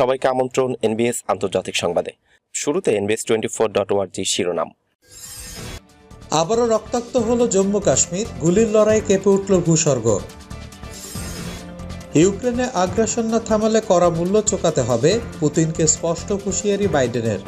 সবাইকে আমন্ত্রণ এনবিএস আন্তর্জাতিক সংবাদে। শুরুতে এনবিএস টোয়েন্টি ফোর ডট ওয়ার্জি শিরোনাম। আবারও রক্তাক্ত হলো জম্মু কাশ্মীর, গুলির লড়াই কেঁপে উঠল ভূস্বর্গ। ইউক্রেনে আগ্রাসন না থামালে করা মূল্য চোকাতে হবে, পুতিনকে স্পষ্ট হুঁশিয়ারি বাইডেনের।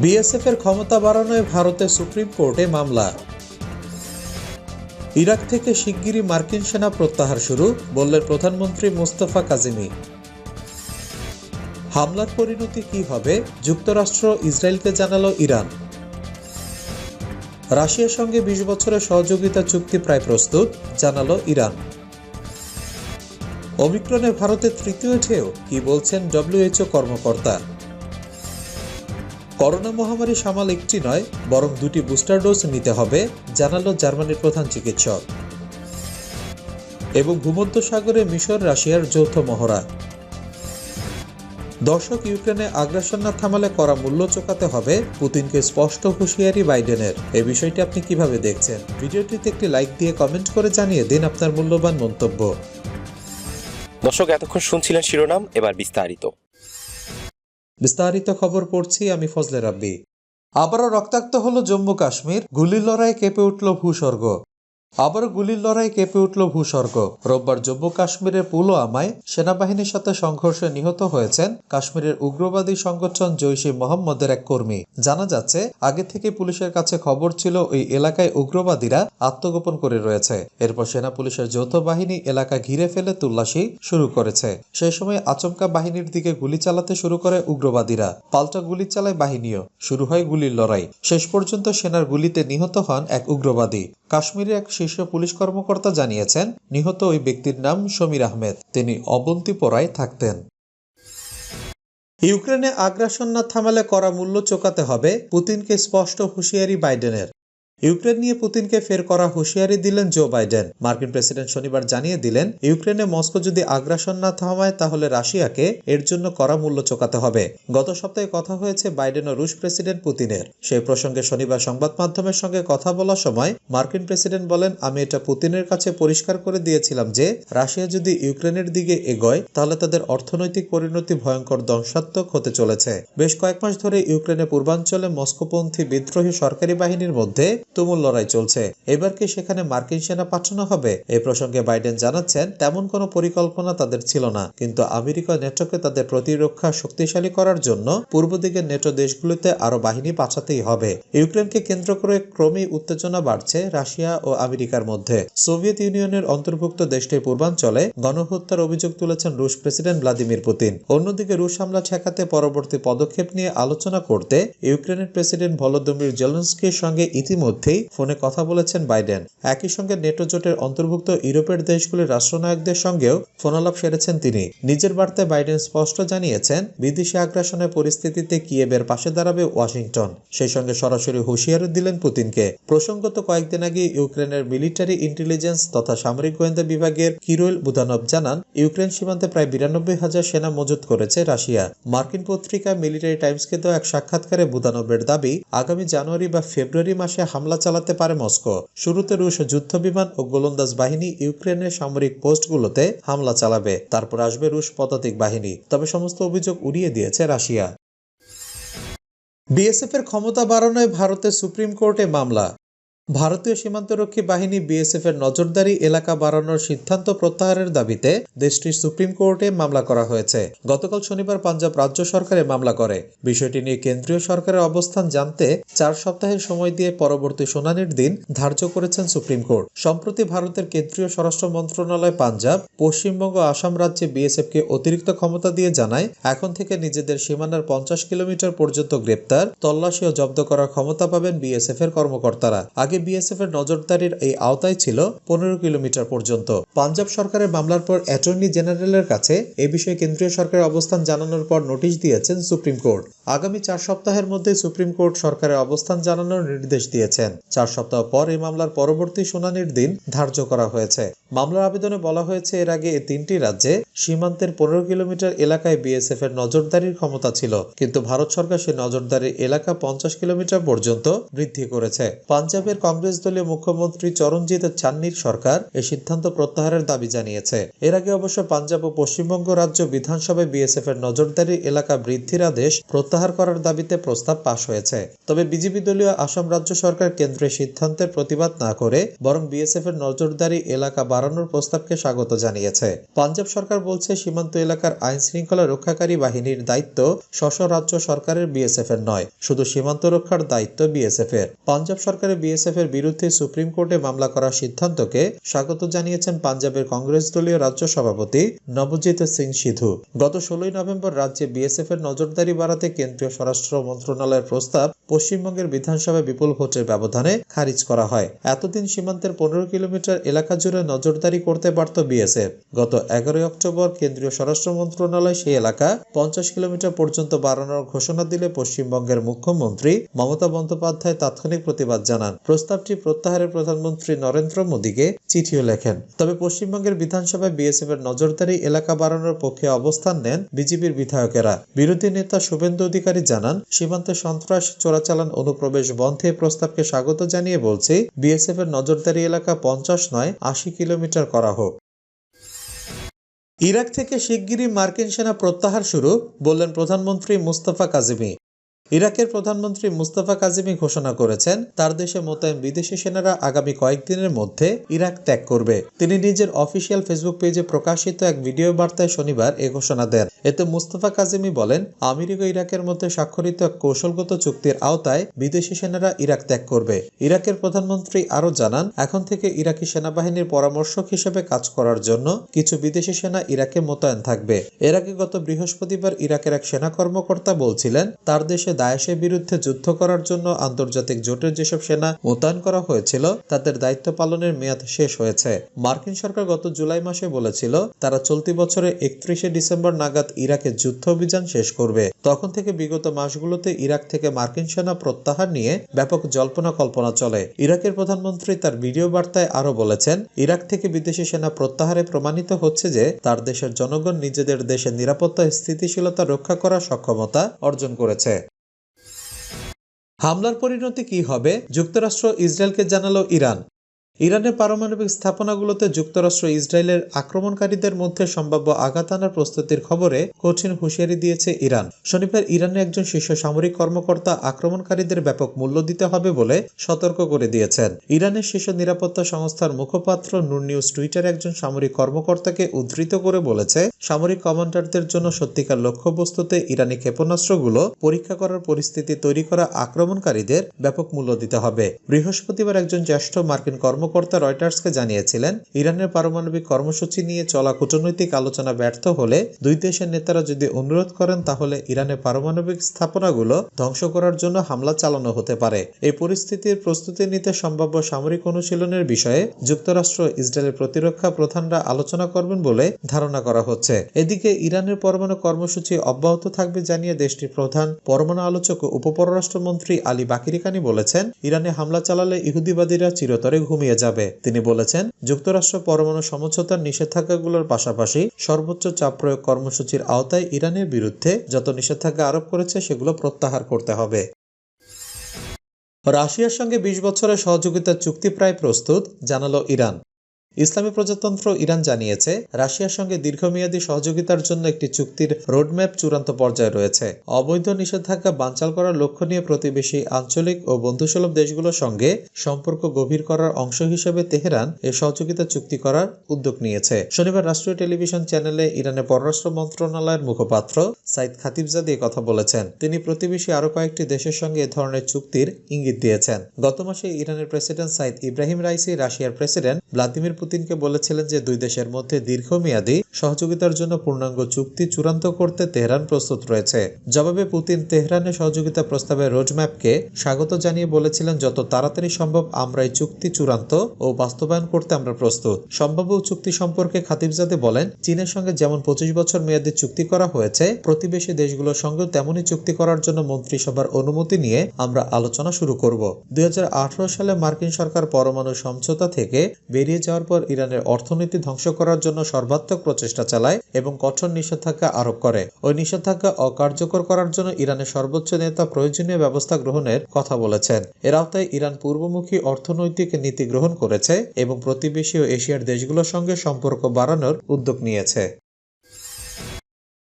বিএসএফ এর ক্ষমতা বাড়ানোয় ভারতের সুপ্রিম কোর্টে মামলা। ইরাক থেকে শিগগিরই মার্কিন সেনা প্রত্যাহার শুরু, বললেন প্রধানমন্ত্রী মোস্তফা কাজিমি। হামলার পরিণতি কি হবে? যুক্তরাষ্ট্র ইসরায়েলকে জানালো ইরান। রাশিয়ার সঙ্গে বিশ বছরের সহযোগিতা চুক্তি প্রায় প্রস্তুত, জানালো ইরান। অমিক্রণে ভারতের তৃতীয় ঢেউ, কি বলছেন ডব্লিউএইচও কর্মকর্তা? করোনা মহামারী সামাল একটি নয়, বরং দুটি বুস্টার ডোজ নিতে হবে, জানালো জার্মানির প্রধান চিকিৎসক। এবং ভূমধ্যসাগরে মিশর রাশিয়ার যৌথ মহড়া। দর্শক ইউক্রেনে আগ্রাসন না থামালে করা মূল্য চোকাতে হবে পুতিনকে স্পষ্ট হুঁশিয়ারি বাইডেনের। এই বিষয়টি আপনি কীভাবে দেখছেন? ভিডিওটিতে একটি লাইক দিয়ে কমেন্ট করে জানিয়ে দিন আপনার মূল্যবান মন্তব্য। দর্শক এতক্ষণ শুনছিলেন শিরোনাম এবার বিস্তারিত। বিস্তারিত খবর পড়ছি আমি ফজলে রাব্বি। আবারও রক্তাক্ত হলো জম্মু কাশ্মীর গুলির লড়াই কেঁপে উঠল ভূস্বর্গ। আবারও গুলির লড়াই কেঁপে উঠল ভূস্বর্গ। রোববার জম্মু কাশ্মীরের পুলওয়ামায় সেনাবাহিনীর সাথে সংঘর্ষে নিহত হয়েছেন কাশ্মীরের উগ্রবাদী সংগঠন জৈশে মোহাম্মদের এক কর্মী। জানা যাচ্ছে, আগে থেকে পুলিশের কাছে খবর ছিল ওই এলাকায় উগ্রবাদীরা আত্মগোপন করে রয়েছে। এরপর সেনা পুলিশের যৌথ বাহিনী এলাকা ঘিরে ফেলে তল্লাশি শুরু করেছে। সেই সময় আচমকা বাহিনীর দিকে গুলি চালাতে শুরু করে উগ্রবাদীরা। পাল্টা গুলি চালায় বাহিনীও। শুরু হয় গুলির লড়াই। শেষ পর্যন্ত সেনার গুলিতে নিহত হন এক উগ্রবাদী। কাশ্মীরে এক শীর্ষ পুলিশ কর্মকর্তা জানিয়েছেন, নিহত ওই ব্যক্তির নাম সমীর আহমেদ। তিনি অবন্তিপোরায় থাকতেন। ইউক্রেনে আগ্রাসন না থামালে করা মূল্য চোকাতে হবে পুতিনকে স্পষ্ট হুঁশিয়ারি বাইডেনের। ইউক্রেন নিয়ে পুতিনকে ফের করা হুঁশিয়ারি দিলেন জো বাইডেন। মার্কিন প্রেসিডেন্ট শনিবার জানিয়ে দিলেন, ইউক্রেনে মস্কো যদি আগ্রাসন না থামায়, তাহলে রাশিয়াকে এর জন্য করা মূল্য চোকাতে হবে। গত সপ্তাহে কথা হয়েছে বাইডেন ও রুশ প্রেসিডেন্ট পুতিনের। সেই প্রসঙ্গে শনিবার সংবাদ মাধ্যমের সঙ্গে কথা বলার সময় মার্কিন প্রেসিডেন্ট বলেন, আমি এটা পুতিনের কাছে পরিষ্কার করে দিয়েছিলাম যে, রাশিয়া যদি ইউক্রেনের দিকে এগোয়, তাহলে তাদের অর্থনৈতিক পরিণতি ভয়ঙ্কর, ধ্বংসাত্মক হতে চলেছে। বেশ কয়েক মাস ধরে ইউক্রেনের পূর্বাঞ্চলে মস্কোপন্থী বিদ্রোহী সরকারি বাহিনীর মধ্যে তুমুল লড়াই চলছে। এবার কি সেখানে মার্কিন সেনা পাঠানো হবে? এই প্রসঙ্গে বাইডেন জানাচ্ছেন, তেমন কোনো পরিকল্পনা তাদের ছিল না। কিন্তু আমেরিকা নেটোকে তাদের প্রতিরক্ষা শক্তিশালী করার জন্য পূর্ব দিকের নেটো দেশগুলিতে আরও বাহিনী পাঠাতেই হবে। ইউক্রেনকে কেন্দ্র করে ক্রমেই উত্তেজনা বাড়ছে রাশিয়া ও আমেরিকার মধ্যে। সোভিয়েত ইউনিয়নের অন্তর্ভুক্ত দেশটির পূর্বাঞ্চলে গণহত্যার অভিযোগ তুলেছেন রুশ প্রেসিডেন্ট ভ্লাদিমির পুতিন। অন্যদিকে রুশ হামলা ঠেকাতে পরবর্তী পদক্ষেপ নিয়ে আলোচনা করতে ইউক্রেনের প্রেসিডেন্ট ভলোদিমির জেলেন্সকির সঙ্গে ইতিমধ্যেই ফোনে কথা বলেছেন বাইডেন। একই সঙ্গে নেটো জোটের অন্তর্ভুক্ত ইউরোপের দেশগুলির রাষ্ট্রনায়কদের সঙ্গেও ফোনালাপ সেরেছেন তিনি। নিজের বার্তায় বাইডেন স্পষ্ট জানিয়েছেন, বিদেশি আগ্রাসনের পরিস্থিতিতে কিয়েবের পাশে দাঁড়াবে ওয়াশিংটন। সেই সঙ্গে সরাসরি হুঁশিয়ারি দিলেন পুতিনকে। প্রসঙ্গত কয়েকদিন আগে ইউক্রেনের মিলিটারি ইন্টেলিজেন্স তথা সামরিক গোয়েন্দা বিভাগের কিরোল বুদানভ জানান, ইউক্রেন সীমান্তে প্রায় বিরানব্বই হাজার সেনা মজুত করেছে রাশিয়া। মার্কিন পত্রিকা মিলিটারি টাইমসকে দেওয়া এক সাক্ষাৎকারে বুদানবের দাবি, আগামী জানুয়ারি বা ফেব্রুয়ারি মাসে হামলা চালাতে পারে মস্কো। শুরুতে রুশ যুদ্ধ বিমান ও গোলন্দাজ বাহিনী ইউক্রেনের সামরিক পোস্টগুলোতে হামলা চালাবে। তারপর আসবে রুশ পদাতিক বাহিনী। তবে সমস্ত অভিযোগ উড়িয়ে দিয়েছে রাশিয়া। বিএসএফ এর ক্ষমতা বাড়ানোয় ভারতের সুপ্রিম কোর্টে মামলা। ভারতীয় সীমান্তরক্ষী বাহিনী বিএসএফ এর নজরদারি এলাকা বাড়ানোর সিদ্ধান্ত প্রত্যাহারের দাবিতে দেশটির সুপ্রিম কোর্টে মামলা করা হয়েছে। গতকাল শনিবার পাঞ্জাব রাজ্য সরকারে মামলা করে। বিষয়টি নিয়ে কেন্দ্রীয় সরকারের অবস্থান জানতে চার সপ্তাহের সময় দিয়ে পরবর্তী শুনানির দিন ধার্য করেছেন সুপ্রিম কোর্ট। সম্প্রতি ভারতের কেন্দ্রীয় স্বরাষ্ট্র মন্ত্রণালয় পাঞ্জাব, পশ্চিমবঙ্গ আসাম রাজ্যে বিএসএফ কে অতিরিক্ত ক্ষমতা দিয়ে জানায়, এখন থেকে নিজেদের সীমানার পঞ্চাশ কিলোমিটার পর্যন্ত গ্রেপ্তার, তল্লাশি ও জব্দ করার ক্ষমতা পাবেন বিএসএফ এর কর্মকর্তারা। আগে বিএসএফ এর নজরদারির এই আওতায় ছিল পনেরো কিলোমিটার পর্যন্ত। পাঞ্জাব সরকারের মামলার পর অ্যাটর্নি জেনারেলের কাছে এ বিষয়ে কেন্দ্রীয় সরকারের অবস্থান জানানোর পর নোটিশ দিয়েছেন সুপ্রিম কোর্ট। আগামী চার সপ্তাহের মধ্যে সুপ্রিম কোর্ট সরকারের অবস্থান জানানোর নির্দেশ দিয়েছেন। চার সপ্তাহ পর এই মামলার পরবর্তী শুনানির দিন ধার্য করা হয়েছে। মামলার আবেদনে বলা হয়েছে, এর আগে এই তিনটি রাজ্যে সীমান্তের পনেরো কিলোমিটার এলাকায় বিএসএফ এর নজরদারির ক্ষমতা ছিল, কিন্তু ভারত সরকার সেই নজরদারির এলাকা পঞ্চাশ কিলোমিটার পর্যন্ত বৃদ্ধি করেছে। পাঞ্জাবের কংগ্রেস দলীয় মুখ্যমন্ত্রী চরণজিৎ চান্নির সরকার এই সিদ্ধান্ত প্রত্যাহারের দাবি জানিয়েছে। এর আগে অবশ্য পাঞ্জাব ও পশ্চিমবঙ্গ রাজ্য বিধানসভায় বিএসএফ এর নজরদারি এলাকা বৃদ্ধির আদেশ প্রত্যাহার করার দাবিতে প্রস্তাব পাশ হয়েছে। তবে বিজেপি দলীয় আসাম রাজ্য সরকার কেন্দ্রের সিদ্ধান্তের প্রতিবাদ না করে বরং বিএসএফ এর নজরদারি এলাকা বাড়ানোর প্রস্তাবকে স্বাগত জানিয়েছে। পাঞ্জাব সরকার বলছে, সীমান্ত এলাকার আইন শৃঙ্খলা রক্ষাকারী বাহিনীর দায়িত্ব স্ব রাজ্য সরকারের বিএসএফ এর নয়, শুধু সীমান্ত রক্ষার দায়িত্ব বিএসএফ এর। পাঞ্জাব সরকারের বিএসএফ এর বিরুদ্ধে সুপ্রিম কোর্টে মামলা করার সিদ্ধান্তকে স্বাগত জানিয়েছেন পাঞ্জাবের কংগ্রেস দলীয় রাজ্য সভাপতি নবজিৎ সিং সিধু। গত ষোলোই নভেম্বর রাজ্যে বিএসএফ এর নজরদারি বাড়াতে কেন্দ্রীয় স্বরাষ্ট্র মন্ত্রণালয়ের প্রস্তাব পশ্চিমবঙ্গের বিধানসভায় বিপুল ভোটের ব্যবধানে খারিজ করা হয়। এতদিন সীমান্তের পনেরো কিলোমিটার এলাকা জুড়ে নজরদারি করতে পারত বিএসএফ। গত এগারোই অক্টোবর কেন্দ্রীয় স্বরাষ্ট্র মন্ত্রণালয় সেই এলাকা পঞ্চাশ কিলোমিটার পর্যন্ত বাড়ানোর ঘোষণা দিলে পশ্চিমবঙ্গের মুখ্যমন্ত্রী মমতা বন্দ্যোপাধ্যায় তাৎক্ষণিক প্রতিবাদ জানান। প্রস্তাবটি প্রত্যাহারে প্রধানমন্ত্রী নরেন্দ্র মোদীকে চিঠিও লেখেন। তবে পশ্চিমবঙ্গের বিধানসভায় বিএসএফ এর নজরদারি এলাকা বাড়ানোর পক্ষে অবস্থান নেন বিজেপির বিধায়কেরা। বিরোধী নেতা শুভেন্দু অধিকারী জানান, সীমান্তে সন্ত্রাস চোরাচালান অনুপ্রবেশ বন্ধে প্রস্তাবকে স্বাগত জানিয়ে বলছে বিএসএফ এর নজরদারি এলাকা পঞ্চাশ নয়, আশি কিলোমিটার করা হোক। ইরাক থেকে শিগগিরই মার্কিন সেনা প্রত্যাহার শুরু বললেন প্রধানমন্ত্রী মুস্তাফা কাজিমি। ইরাকের প্রধানমন্ত্রী মুস্তাফা কাজিমি ঘোষণা করেছেন, তার দেশে মোতায়েন বিদেশি সেনারা আগামী কয়েকদিনের মধ্যে ইরাক ত্যাগ করবে। তিনি নিজের অফিসিয়াল ফেসবুক পেজে প্রকাশিত এক ভিডিও বার্তায় শনিবার এ ঘোষণা দেন। এতে মুস্তাফা কাজিমি বলেন, আমেরিকা ইরাকের মধ্যে স্বাক্ষরিত এক কৌশলগত চুক্তির আওতায় বিদেশি সেনারা ইরাক ত্যাগ করবে। ইরাকের প্রধানমন্ত্রী আরও জানান, এখন থেকে ইরাকি সেনাবাহিনীর পরামর্শক হিসেবে কাজ করার জন্য কিছু বিদেশি সেনা ইরাকে মোতায়েন থাকবে। এর আগে গত বৃহস্পতিবার ইরাকের এক সেনা কর্মকর্তা বলছিলেন, তার দেশে দায়েশের বিরুদ্ধে যুদ্ধ করার জন্য আন্তর্জাতিক জোটের যেসব সেনা মোতায়েন করা হয়েছিল, তাদের দায়িত্ব পালনের মেয়াদ শেষ হয়েছে। মার্কিন সরকার গত জুলাই মাসে বলেছিল, তারা চলতি বছরে একত্রিশে ডিসেম্বর নাগাদ ইরাকে যুদ্ধ অভিযান শেষ করবে। তখন থেকে বিগত মাসগুলোতে ইরাক থেকে মার্কিন সেনা প্রত্যাহার নিয়ে ব্যাপক জল্পনা কল্পনা চলে। ইরাকের প্রধানমন্ত্রী তার ভিডিও বার্তায় আরও বলেছেন, ইরাক থেকে বিদেশি সেনা প্রত্যাহারে প্রমাণিত হচ্ছে যে, তার দেশের জনগণ নিজেদের দেশের নিরাপত্তা স্থিতিশীলতা রক্ষা করার সক্ষমতা অর্জন করেছে। হামলার পরিণতি কি হবে? যুক্তরাষ্ট্র ইসরায়েলকে জানালো ইরান। ইরানের পারমাণবিক স্থাপনাগুলোতে যুক্তরাষ্ট্র ইসরায়েলের আক্রমণকারীদের মধ্যে সম্ভাব্য আঘাত আনার প্রস্তুতির খবরে কঠিন হুঁশিয়ারি দিয়েছে ইরান। শনিবার ইরানের একজন শীর্ষ সামরিক কর্মকর্তা আক্রমণকারীদের ব্যাপক মূল্য দিতে হবে বলে সতর্ক করে দিয়েছেন। ইরানের শীর্ষ নিরাপত্তা সংস্থার মুখপাত্র নুর নিউজ টুইটারে একজন সামরিক কর্মকর্তাকে উদ্ধৃত করে বলেছে, সামরিক কমান্ডারদের জন্য সত্যিকার লক্ষ্যবস্তুতে ইরানি ক্ষেপণাস্ত্রগুলো পরীক্ষা করার পরিস্থিতি তৈরি করা আক্রমণকারীদের ব্যাপক মূল্য দিতে হবে। বৃহস্পতিবার একজন জ্যেষ্ঠ মার্কিন কর্মকর্তা রয়টার্সকে জানিয়েছিলেন, ইরানের পারমাণবিক কর্মসূচি নিয়ে চলা কূটনৈতিক আলোচনা ব্যর্থ হলে দুই দেশের নেতারা যদি অনুরোধ করেন, তাহলে ইরানের পারমাণবিক স্থাপনাগুলো ধ্বংস করার জন্য হামলা চালানো হতে পারে। এই পরিস্থিতির প্রস্তুতি নিতে সম্ভাব্য সামরিক অনুশীলনের বিষয়ে যুক্তরাষ্ট্র ইসরায়েলের প্রতিরক্ষা প্রধানরা আলোচনা করবেন বলে ধারণা করা হচ্ছে। এদিকে ইরানের পরমাণু কর্মসূচি অব্যাহত থাকবে জানিয়ে দেশটির প্রধান পরমাণু আলোচক উপপররাষ্ট্রমন্ত্রী আলী বাকিরিকানি বলেছেন, ইরানে হামলা চালালে ইহুদিবাদীরা চিরতরে ঘুমিয়ে যাবে। তিনি বলেছেন, যুক্তরাষ্ট্র পরমাণু সমঝোতার নিষেধাজ্ঞাগুলোর পাশাপাশি সর্বোচ্চ চাপ প্রয়োগ কর্মসূচির আওতায় ইরানের বিরুদ্ধে যত নিষেধাজ্ঞা আরোপ করেছে, সেগুলো প্রত্যাহার করতে হবে। রাশিয়ার সঙ্গে বিশ বছরের সহযোগিতার চুক্তি প্রায় প্রস্তুত, জানালো ইরান। ইসলামী প্রজাতন্ত্র ইরান জানিয়েছে, রাশিয়ার সঙ্গে দীর্ঘমেয়াদী সহযোগিতার জন্য একটি চুক্তির রোডম্যাপ চূড়ান্ত পর্যায়ে রয়েছে। অবৈধ নিষেধাজ্ঞা বানচাল করার লক্ষ্য নিয়ে প্রতিবেশী আঞ্চলিক ও বন্ধুসুলভ দেশগুলোর সঙ্গে সম্পর্ক গভীর করার অংশ হিসেবে তেহরান এই সহযোগিতা চুক্তি করার উদ্যোগ নিয়েছে। শনিবার রাষ্ট্রীয় টেলিভিশন চ্যানেলে ইরানের পররাষ্ট্র মন্ত্রণালয়ের মুখপাত্র সাইদ খাতিবজাদি কথা বলেছেন। তিনি প্রতিবেশী আরও কয়েকটি দেশের সঙ্গে এ ধরনের চুক্তির ইঙ্গিত দিয়েছেন। গত মাসে ইরানের প্রেসিডেন্ট সাইদ ইব্রাহিম রাইসি রাশিয়ার প্রেসিডেন্ট ভ্লাদিমির পুতিনকে বলেছিলেন যে দুই দেশের মধ্যে দীর্ঘমেয়াদী সহযোগিতার জন্য পূর্ণাঙ্গ চুক্তি চূড়ান্ত করতে তেহরান প্রস্তুত রয়েছে। জবাবে পুতিন তেহরানের সহযোগিতা প্রস্তাবের রোডম্যাপকে স্বাগত জানিয়ে বলেছিলেন, যত তাড়াতাড়ি সম্ভব আমরা এই চুক্তি চূড়ান্ত ও বাস্তবায়ন করতে আমরা প্রস্তুত। সম্ভাব্য চুক্তি সম্পর্কে খাতিবজাদে বলেন, চীনের সঙ্গে যেমন পঁচিশ বছর মেয়াদী চুক্তি করা হয়েছে, প্রতিবেশী দেশগুলোর সঙ্গে তেমনই চুক্তি করার জন্য মন্ত্রিসভার অনুমতি নিয়ে আমরা আলোচনা শুরু করব। দুই হাজার আঠারো সালে মার্কিন সরকার পরমাণু সমঝোতা থেকে বেরিয়ে যাওয়ার উপর ইরানের অর্থনীতি ধ্বংস করার জন্য সর্বাত্মক প্রচেষ্টা চালায় এবং কঠোর নিষেধাজ্ঞা আরোপ করে। ওই নিষেধাজ্ঞা অকার্যকর করার জন্য ইরানের সর্বোচ্চ নেতা প্রয়োজনীয় ব্যবস্থা গ্রহণের কথা বলেছেন। এর আওতায় ইরান পূর্বমুখী অর্থনৈতিক নীতি গ্রহণ করেছে এবং প্রতিবেশী ও এশিয়ার দেশগুলোর সঙ্গে সম্পর্ক বাড়ানোর উদ্যোগ নিয়েছে।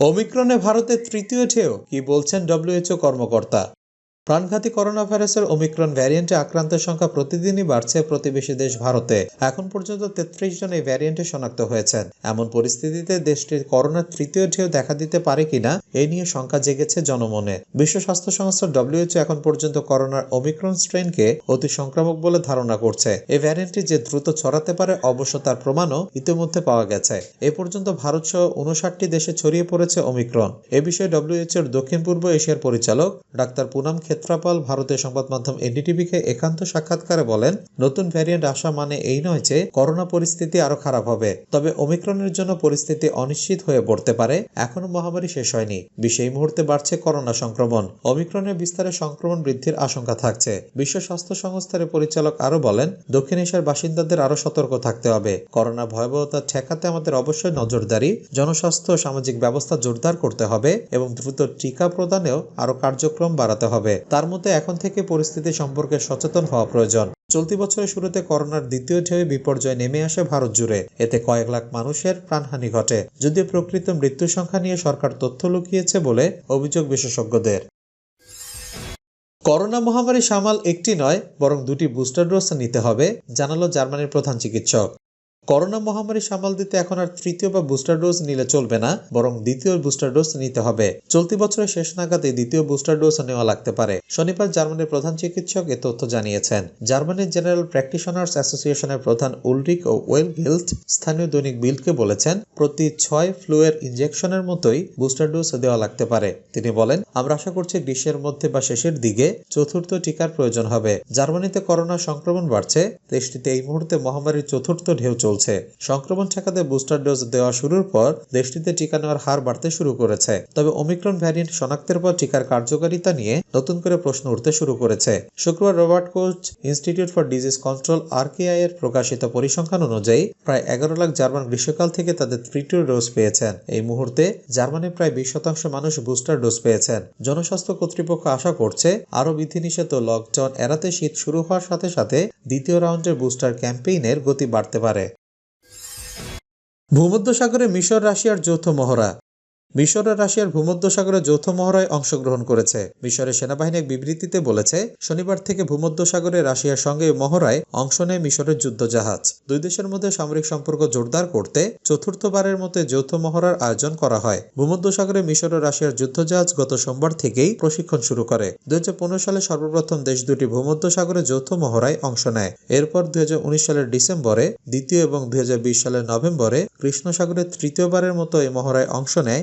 ওমিক্রনে ভারতের তৃতীয় ঢেউ, কি বলছেন ডব্লিউএইচও কর্মকর্তা? প্রাণঘাতী করোনা ভাইরাসের ওমিক্রন ভ্যারিয়েন্টে আক্রান্তের সংখ্যা প্রতিদিনই বাড়ছে প্রতিবেশী দেশ ভারতে। এখন পর্যন্ত তেত্রিশ জন এই ভ্যারিয়েন্টে শনাক্ত হয়েছেন। এমন পরিস্থিতিতে দেশটির করোনার তৃতীয় ঢেউ দেখা দিতে পারে কিনা এই নিয়ে শঙ্কা জেগেছে জনমনে। বিশ্ব স্বাস্থ্য সংস্থা ডব্লিউএইচও এখন পর্যন্ত করোনার ওমিক্রন স্ট্রেনকে অতি সংক্রামক বলে ধারণা করছে। এই ভ্যারিয়েন্টটি যে দ্রুত ছড়াতে পারে, অবশ্য তার প্রমাণও ইতিমধ্যে পাওয়া গেছে। এ পর্যন্ত ভারত সহ উনষাটটি দেশে ছড়িয়ে পড়েছে ওমিক্রন। এ বিষয়ে ডব্লিউএইচওর দক্ষিণ পূর্ব এশিয়ার পরিচালক ডাক্তার পুনাম ক্ষেত্রাপাল ভারতীয় সংবাদ মাধ্যম এনডিটিভিকে একান্ত সাক্ষাৎকারে বলেন, নতুন ভ্যারিয়েন্ট আসা মানে এই নয় যে করোনা পরিস্থিতি আরও খারাপ হবে। তবে ওমিক্রনের জন্য পরিস্থিতি অনিশ্চিত হয়ে পড়তে পারে এখনও মহামারী শেষ হয়নি। বিশ্বে এই মুহূর্তে বাড়ছে করোনা সংক্রমণ। ওমিক্রনের বিস্তারে সংক্রমণ বৃদ্ধির আশঙ্কা থাকছে। বিশ্ব স্বাস্থ্য সংস্থার পরিচালক আরও বলেন, দক্ষিণ এশিয়ার বাসিন্দাদের আরও সতর্ক থাকতে হবে। করোনা ভয়াবহতা ঠেকাতে আমাদের অবশ্যই নজরদারি, জনস্বাস্থ্য সামাজিক ব্যবস্থা জোরদার করতে হবে এবং দ্রুত টিকা প্রদানেও আরও কার্যক্রম বাড়াতে হবে। তার মধ্যে এখন থেকে পরিস্থিতি সম্পর্কে সচেতন হওয়া প্রয়োজন। চলতি বছরের শুরুতে করোনার দ্বিতীয় ঢেউয়ে বিপর্যয় নেমে আসে ভারত জুড়ে। এতে কয়েক লাখ মানুষের প্রাণহানি ঘটে। যদিও প্রকৃত মৃত্যু সংখ্যা নিয়ে সরকার তথ্য লুকিয়েছে বলে অভিযোগ বিশেষজ্ঞদের। করোনা মহামারী সামাল একটি নয়, বরং দুটি বুস্টার ডোজ নিতে হবে, জানালো জার্মানির প্রধান চিকিৎসক। করোনা মহামারী সামাল দিতে এখন আর তৃতীয় বা বুস্টার ডোজ নিলে চলবে না, বরং দ্বিতীয় বুস্টার ডোজ নিতে হবে। চলতি বছরের শেষ নাগাদে দ্বিতীয় বুস্টার ডোজ নেওয়া লাগতে পারে। শনিবার জার্মানির প্রধান চিকিৎসক এ তথ্য জানিয়েছেন। জার্মানির জেনারেল প্র্যাকটিশনার্স অ্যাসোসিয়েশনের প্রধান উলরিক ও ওয়েল হেলথ স্থানীয় দৈনিক বিলকে বলেছেন, প্রতি ছয় ফ্লুয়ের ইনজেকশনের মতোই বুস্টার ডোজ দেওয়া লাগতে পারে। তিনি বলেন, আমরা আশা করছি গ্রীষ্মের মধ্যে বা শেষের দিকে চতুর্থ টিকার প্রয়োজন হবে। জার্মানিতে করোনা সংক্রমণ বাড়ছে, দেশটিতে এই মুহূর্তে মহামারীর চতুর্থ ঢেউ চলছে। সংক্রমণ ঠেকাতে বুস্টার ডোজ দেওয়া শুরুর পর দেশটিতে টিকা নেওয়ার হার বাড়তে শুরু করেছে। তবে ওমিক্রন ভ্যারিয়েন্ট শনাক্তের পর টিকার কার্যকারিতা নিয়ে নতুন করে প্রশ্ন উঠতে শুরু করেছে। শুক্রবার Robert Koch Institute for Disease Control RKI এর প্রকাশিত পরিসংখ্যান অনুযায়ী প্রায় এগারো লাখ জার্মান গ্রীষ্মকাল থেকে তাদের তৃতীয় ডোজ পেয়েছেন। এই মুহূর্তে জার্মানির প্রায় বিশ শতাংশ মানুষ বুস্টার ডোজ পেয়েছেন। জনস্বাস্থ্য কর্তৃপক্ষ আশা করছে আরও বিধিনিষেধ ও লকডাউন এড়াতে শীত শুরু হওয়ার সাথে সাথে দ্বিতীয় রাউন্ডের বুস্টার ক্যাম্পেইনের গতি বাড়তে পারে। ভূমধ্যসাগরে মিশর রাশিয়ার যৌথ মহড়া। মিশর ও রাশিয়ার ভূমধ্যসাগরে যৌথ মহড়ায় অংশগ্রহণ করেছে। মিশরের সেনাবাহিনী এক বিবৃতিতে বলেছে, শনিবার থেকে ভূমধ্যসাগরে রাশিয়ার সঙ্গে মহড়ায় অংশ নেয় মিশরের যুদ্ধজাহাজ। দুই দেশের মধ্যে সামরিক সম্পর্ক জোরদার করতে চতুর্থবারের মতো যৌথ মহড়ার আয়োজন করা হয়। ভূমধ্যসাগরে মিশর ও রাশিয়ার যুদ্ধজাহাজ গত সোমবার থেকেই প্রশিক্ষণ শুরু করে। দুই হাজার পনেরো সালে সর্বপ্রথম দেশ দুটি ভূমধ্যসাগরে যৌথ মহড়ায় অংশ নেয়। এরপর দুই হাজার উনিশ সালের ডিসেম্বরে, দ্বিতীয় এবং দুই হাজার বিশ সালের নভেম্বরে কৃষ্ণসাগরের তৃতীয়বারের মতো এই মহড়ায় অংশ নেয়